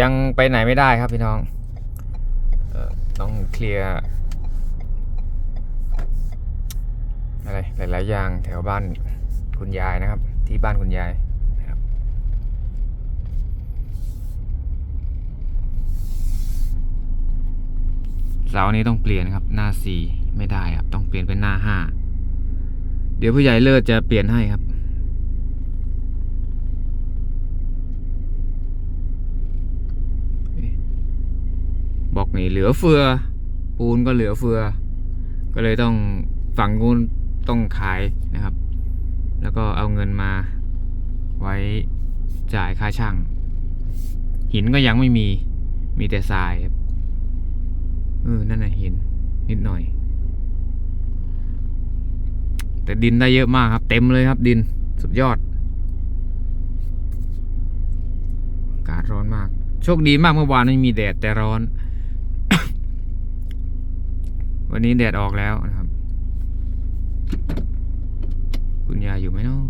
ยังไปไหนไม่ได้ครับพี่น้องต้องเคลียร์อะไรหลายๆอย่างแถวบ้านคุณยายนะครับ ที่บ้านคุณยายนะครับเสานี้ต้องเปลี่ยนครับ หน้าสี่ไม่ได้ครับ ต้องเปลี่ยนเป็นหน้าห้าเดี๋ยวผู้ใหญ่เลิศจะเปลี่ยนให้ครับ บอกนี่เหลือเฟือ ปูนก็เหลือเฟือ ก็เลยต้องฝั่งงูนต้องขายนะครับ แล้วก็เอาเงินมาไว้จ่ายค่าช่าง หินก็ยังไม่มีมีแต่ทรายครับเออนั่นน่ะหินนิดหน่อย แต่ดินได้เยอะมากครับ เต็มเลยครับดินสุดยอดอากาศร้อนมาก โชคดีมากเมื่อวานไม่มีแดดแต่ร้อน วันนี้แดดออกแล้วนะครับ คุณยายอยู่ไหมเนาะ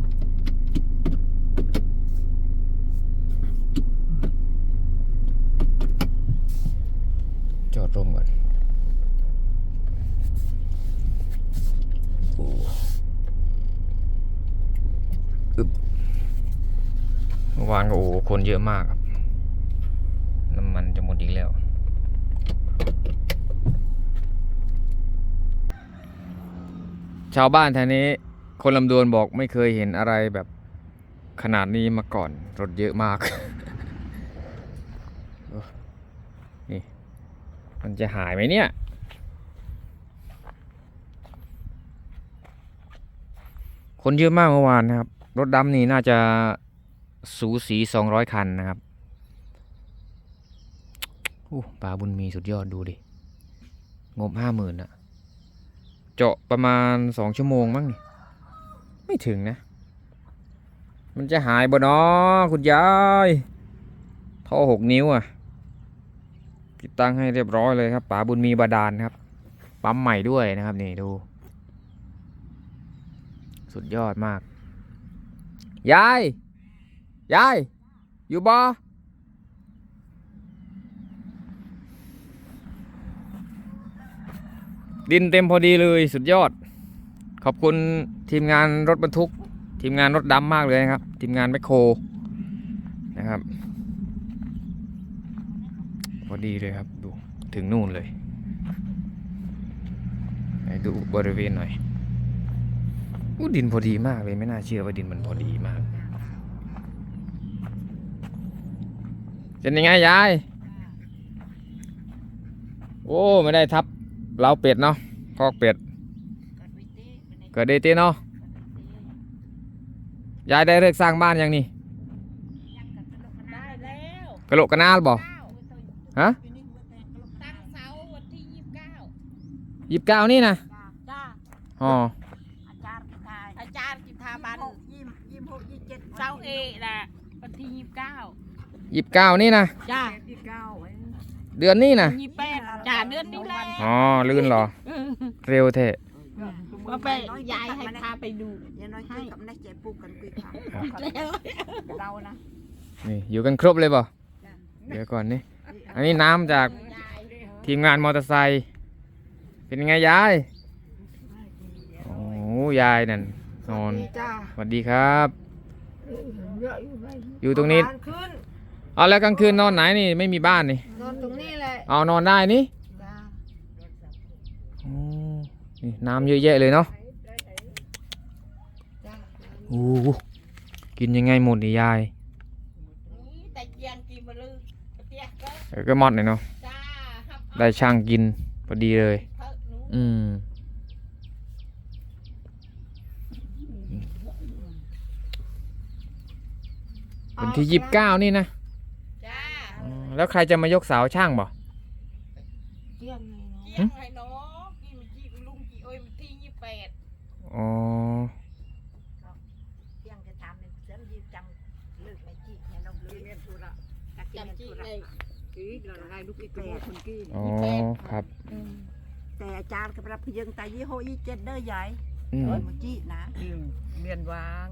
จอดร่มก่อนอึบเมื่อวานก็โอ้คนเยอะมากครับ น้ำมันจะหมดอีกแล้ว ชาวบ้านแถวนี้ คนลำดวนบอกไม่เคยเห็นอะไรแบบขนาดนี้มาก่อน รถเยอะมาก นี่ มันจะหายไหมเนี่ย คนเยอะมากเมื่อวานนะครับ รถดำนี่น่าจะสูสีสองร้อยคันนะครับโอ้ป่าบุญมีสุดยอดดูดิ งบห้าหมื่นอะ จาะประมาณสองชั่วโมงมั้งนี่ไม่ถึงนะ มันจะหายบ่เนาะคุณยายท่อหกนิ้วอะติดตั้งให้เรียบร้อยเลยครับป๋าบุญมีบาดาลครับ ปั๊มใหม่ด้วยนะครับนี่ดู สุดยอดมาก ยาย ยาย อยู่บ่ ดินเต็มพอดีเลยสุดยอด ขอบคุณทีมงานรถบรรทุก ทีมงานรถดำมากเลยนะครับ ทีมงานแมคโครนะครับ พอดีเลยครับดูถึงนู่นเลยไหนดูบริเวณหน่อยอู้ดินพอดีมากเลยไม่น่าเชื่อว่าดินมันพอดีมากเป็นยังไงยาย โอ้ ไม่ได้ทับ เล้าเป็ดเนาะคอกเป็ดเกิดเดตีเนาะยายได้เลิกสร้างบ้านยังนี่ได้แล้วกะโหลกกะนาลบ่เก้าฮะตั้งเสาวันที่ยี่สิบเก้ายี่สิบเก้านี่นะจ้าอ๋ออาจารย์ทายอาจารย์กิทาบันยี่ยี่หกยี่เจ็ดเสาเอนะวันที่ยี่สิบเก้ายี่สิบเก้านี่นะจ้าที่เก้าไว้เดือนนี้นะยี่สิบแปด จ้าเดือนนี้แหละอ๋อลื่นเหรอ เร็วเทะว่าไปยายให้พาไปดูยังน้อยคุยกับนายเจ๊ปลูกกันคุยค่ะแล้วเรานะนี่อยู่กันครบเลยบ่เดี๋ยวก่อนนี่อันนี้น้ำจากทีมงานมอเตอร์ไซค์เป็นยังไงยายโอ้ยายนั่นนอนจ้าสวัสดีครับ อยู่ตรงนี้ขึ้นเอาแล้วกลางคืนนอนไหนนี่ไม่มีบ้านนี่น อนตรงนี้แหละเอานอนได้นี่จ้าโอ้นี่น้ำเยอะแยะเลยเนาะจ้าโอ้โหกินยังไงหมดนี่ยายแต่เจียงกินมาลือเตี้ยก็เออก็หมดเลยเนาะจ้าฮับได้ช่างกินพอดีเลย เถอะหนูอืมวันที่ยี่สิบเก้านี่นะจ้าอ๋อ แล้วใครจะมายกเสาช่างบ่เที่ยงไงเนาะเจียงให้น้องกินจีลุงจีโอ้ยวันที่ยี่สิบแปดอ๋อเที่ยงจะทำเนี่ยเส้นยี่จังเลิกไม่จีเนี่ยน้องเลยเมียนธุระจากกินจำเมียนจีธุระเลยกีเราไงลูกอีกแปดคนกีอ๋อครับแต่อาจารย์กับรับพยังแต่ยี่หกยี่เจ็ดเด้อใหญ่อืมเอ้ยมันจีนะเมียนวาง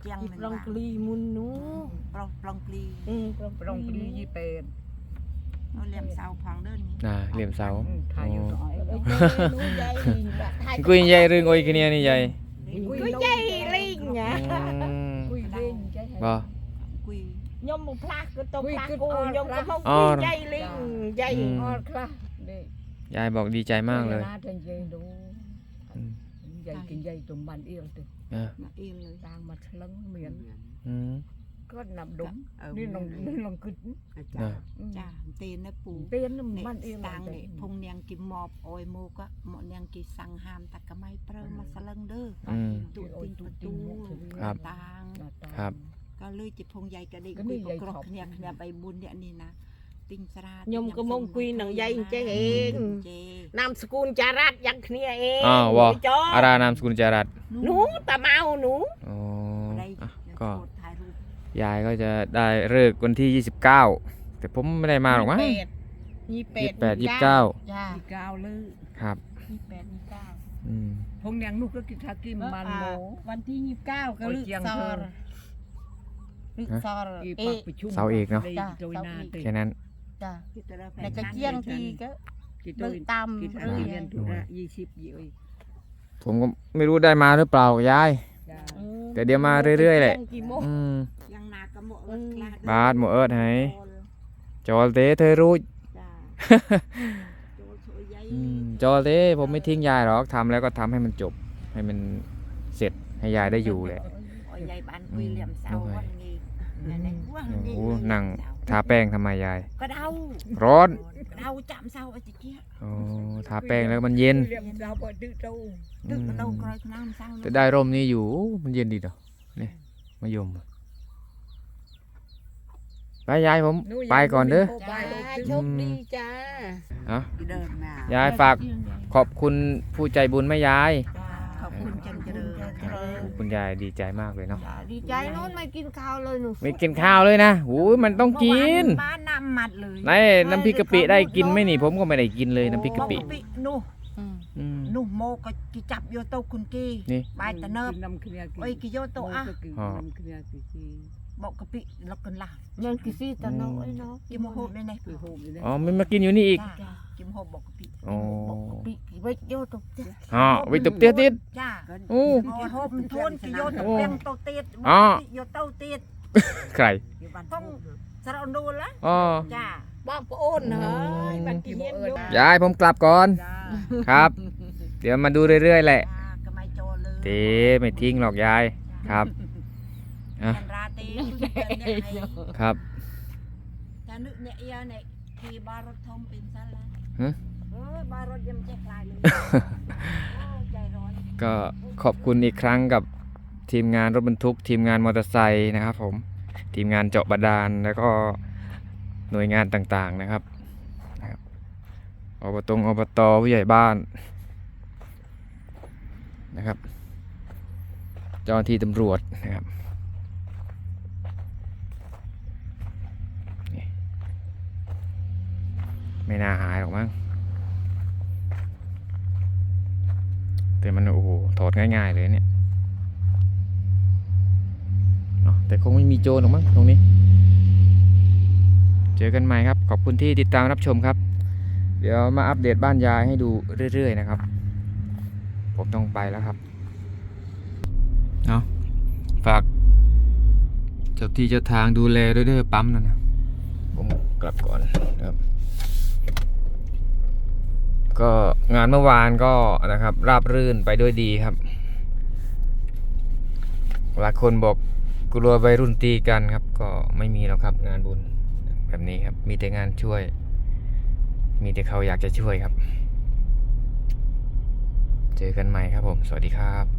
เจียงอีมันปลองว่าปลีมุนหนูปล องปลีอืมปรองปรียี่เป็นเหลี่ยมเสาพังเดินนี้น่ะเหลี่ยมเสาถ่ายอยู่ต่อยกุยใหญ่เรื่องโอยกเนีนี้ยายกุยใหญ่ลิงไงกุยลิงบ่กุยยมบ่พลาก็ต้องพลากูยมก็เฮากุยใหญ่ลิงใหญ่ออดคลายายบอกดีใจมากเลยใหญ่กินใหญ่ตุ่มบ้านเอียลตึมาเอียลเลยตางมาทะลังเหมือนอืม ก็นับดุม เออ นี่ลองนี่ลองกึด จ้าจ้าตีนนะปู เต้น เนี่ย มันเอียว តាំងនេះភុងនាងគីមបអយមកកមកនាងគីសាំងហាមតាកម៉ៃប្រើមកស្លឹងเด้อ อืม ទូទីបទូ ครับ តាង ครับ ក៏លើជាភុងយ៉ៃក៏ដេក ក៏ គួ នេះ យ យាយ ក្រោះ ថប់ គ្នាគ្នា3 4នាក់នេះណាទិញស្រា ញោមក៏មកគួយនឹងយាយអញ្ចឹងเอง ជេ นามสกุลจารัตយ៉ាងគ្នាเอง อ้าววะ ច อารานามสกุลจารัต หนูตาเมาหนู อ๋อ ដៃ อ่ะ ក៏ ก็ ថៃរូប ยายก็จะได้เลิกวันที่ 29 แต่ผมไม่ได้มาหรอกมั้ง ยี่สิบแปดยี่สิบแปดยี่สิบเก้า จ้กาวเลยครับ ยี่สิบแปดยี่สิบเก้าอืมพงแดงลูกก็กินทากิมบันโม วันที่ยี่สิบเก้าก็ลึกโอ้ยเจียงซอเอรลึกซอรเอ๊ะ เสาเอกเนาะโดยนาติแค่นั้น จ้าแล้วะเจียงทีก็เบิกตามเรียนถูกยี่สิบยี่อ้ผมก็ไม่รู้ได้มาหรือเปล่ายายแต่เดี๋ยวมาเรื่อยๆแหละอืม บาดหมอเอิร์ดให้จอลเต้เธอรู้จ้าโวยอลเต้ผมไม่ทิ้งยายหรอกทำแล้วก็ทำให้มันจบ ให้มันเสร็จให้ยายได้อยู่แหละ โอ้หญ่หนังทาแป้งทำไมยาย ก็เดาร้อนก็เดาจำเสาไอ้จิเกี้ยอ้ทาแป้งแล้วมันเย็น เรียมเาบ่ดื้อเจ้าตึกมันเรากรอยน้าแต่ได้ร่มนี้อยู่มันเย็นดีเนาะนี่มะยม ไายายผม ไปก่อนเด้อ ไปโชคดีจ้าเนาะยายฝากขอบคุณผู้ใจบุญแม่ยาย ขอบคุณจังเจริริคุณยายดีใจมากเลยเนาะ ดีใจโน้นไม่กินข้าวเลยหนูไม่กินข้าวเลยนะโอ้ยมันต้องกินบ้านน้ำมัดเลยไหนน้ำพริกกะปิได้กินไม่หนีผมก็ไม่ได้กินเลยน้ำพริกกะปิหนูหนโมก็กิจับโยโตคุณกี้นี่บายตะเนิบไอ้กิโยโตอะ บอกกะปิล้วกันล่ะยังกิซี่ตอนน้อยเนาะกินมะโหดได้ไหมกินมะโหดได้ไหอ๋อมันมากินอยู่นี่อีกกิมะโหดบอกกะปิอ๋อบอกกะปิกี่ใบโยตกเตี้ยอ๋อไว้ตบเตี้ยติดจ้าโอ้มะโหดมันทนกี่โยตกเตี้ยตกเตี้อ๋อโยตกเตี้ยใครต้องสระนูนละอ๋อจ้าบ้างโอนเฮ้ยบัดกินเย็นอยยายผมกลับก่อนครับ เดี๋ยวมาดูเรื่อยๆแหละเต้ไม่ทิ้งหรอกยายครับ กันราตีจันเนี่ครับ จันนเนี่ยเยเนี่ยขี่บารถทมเป็นสั้นละฮบารถยังไคลายเยโอ้ใจร้อนก็ขอบคุณอีกครั้งกับทีมงานรถบรรทุก ทีมงานมอเตอร์ไซค์นะครับผม ทีมงานเจาะบาดาลแล้วก็หน่วยงานต่างๆนะครับนะครับอบตงอบตผู้ใหญ่บ้านนะครับ เจ้าหน้าที่ตำรวจนะครับ ไม่น่าหายหรอกมั้งแต่มันโอ้โหถอดง่าย ๆ เลยเนี่ยเนาะแต่คงไม่มีโจรหรอกมั้งตรงนี้ เจอกันใหม่ครับ ขอบคุณที่ติดตามรับชมครับ เดี๋ยวมาอัปเดตบ้านยายให้ดูเรื่อย ๆ นะครับ ผมต้องไปแล้วครับเอาะฝากเจ้าที่เจ้าทางดูแลด้วยด้อปั๊มนั่นนะ ผมกลับก่อนครับ ก็งานเมื่อวานก็นะครับ ราบรื่นไปด้วยดีครับหลายคนบอกกลัววัยรุ่นตีกันครับ ก็ไม่มีแล้วครับ งานบุญแบบนี้ครับ มีแต่งานช่วย มีแต่เขาอยากจะช่วยครับ เจอกันใหม่ครับผม สวัสดีครับ